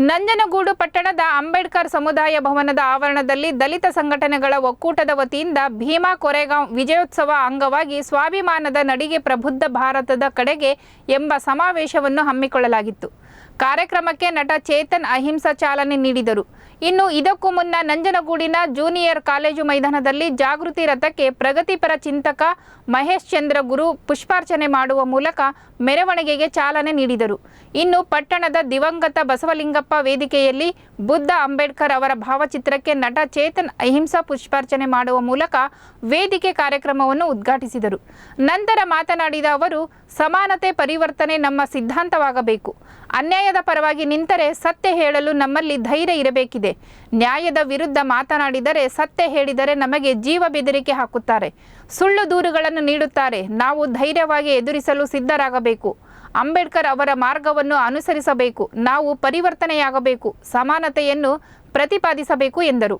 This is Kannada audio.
ನಂಜನಗೂಡು ಪಟ್ಟಣದ ಅಂಬೇಡ್ಕರ್ ಸಮುದಾಯ ಭವನದ ಆವರಣದಲ್ಲಿ ದಲಿತ ಸಂಘಟನೆಗಳ ಒಕ್ಕೂಟದ ವತಿಯಿಂದ ಭೀಮಾ ಕೊರೆಗಾಂವ್ ವಿಜಯೋತ್ಸವ ಅಂಗವಾಗಿ ಸ್ವಾಭಿಮಾನದ ನಡಿಗೆ ಪ್ರಬುದ್ಧ ಭಾರತದ ಕಡೆಗೆ ಎಂಬ ಸಮಾವೇಶವನ್ನು ಹಮ್ಮಿಕೊಳ್ಳಲಾಗಿತ್ತು. ಕಾರ್ಯಕ್ರಮಕ್ಕೆ ನಟ ಚೇತನ್ ಅಹಿಂಸಾ ಚಾಲನೆ ನೀಡಿದರು. ಇನ್ನು ಇದಕ್ಕೂ ಮುನ್ನ ನಂಜನಗೂಡಿನ ಜೂನಿಯರ್ ಕಾಲೇಜು ಮೈದಾನದಲ್ಲಿ ಜಾಗೃತಿ ರಥಕ್ಕೆ ಪ್ರಗತಿಪರ ಚಿಂತಕ ಮಹೇಶ್ ಚಂದ್ರ ಗುರು ಪುಷ್ಪಾರ್ಚನೆ ಮಾಡುವ ಮೂಲಕ ಮೆರವಣಿಗೆಗೆ ಚಾಲನೆ ನೀಡಿದರು. ಇನ್ನು ಪಟ್ಟಣದ ದಿವಂಗತ ಬಸವಲಿಂಗಪ್ಪ ವೇದಿಕೆಯಲ್ಲಿ ಬುದ್ಧ ಅಂಬೇಡ್ಕರ್ ಅವರ ಭಾವಚಿತ್ರಕ್ಕೆ ನಟ ಚೇತನ್ ಅಹಿಂಸಾ ಪುಷ್ಪಾರ್ಚನೆ ಮಾಡುವ ಮೂಲಕ ವೇದಿಕೆ ಕಾರ್ಯಕ್ರಮವನ್ನು ಉದ್ಘಾಟಿಸಿದರು. ನಂತರ ಮಾತನಾಡಿದ ಅವರು, ಸಮಾನತೆ ಪರಿವರ್ತನೆ ನಮ್ಮ ಸಿದ್ಧಾಂತವಾಗಬೇಕು. ಅನ್ಯಾಯದ ಪರವಾಗಿ ನಿಂತರೆ ಸತ್ಯ ಹೇಳಲು ನಮ್ಮಲ್ಲಿ ಧೈರ್ಯ ಇರಬೇಕಿದೆ. ನ್ಯಾಯದ ವಿರುದ್ಧ ಮಾತನಾಡಿದರೆ ಸತ್ಯ ಹೇಳಿದರೆ ನಮಗೆ ಜೀವ ಬೆದರಿಕೆ ಹಾಕುತ್ತಾರೆ. ಸುಳ್ಳು ದೂರುಗಳನ್ನು ನೀಡುತ್ತಾರೆ. ನಾವು ಧೈರ್ಯವಾಗಿ ಎದುರಿಸಲು ಸಿದ್ಧರಾಗಬೇಕು. ಅಂಬೇಡ್ಕರ್ ಅವರ ಮಾರ್ಗವನ್ನು ಅನುಸರಿಸಬೇಕು. ನಾವು ಪರಿವರ್ತನೆಯಾಗಬೇಕು. ಸಮಾನತೆಯನ್ನು ಪ್ರತಿಪಾದಿಸಬೇಕು ಎಂದರು.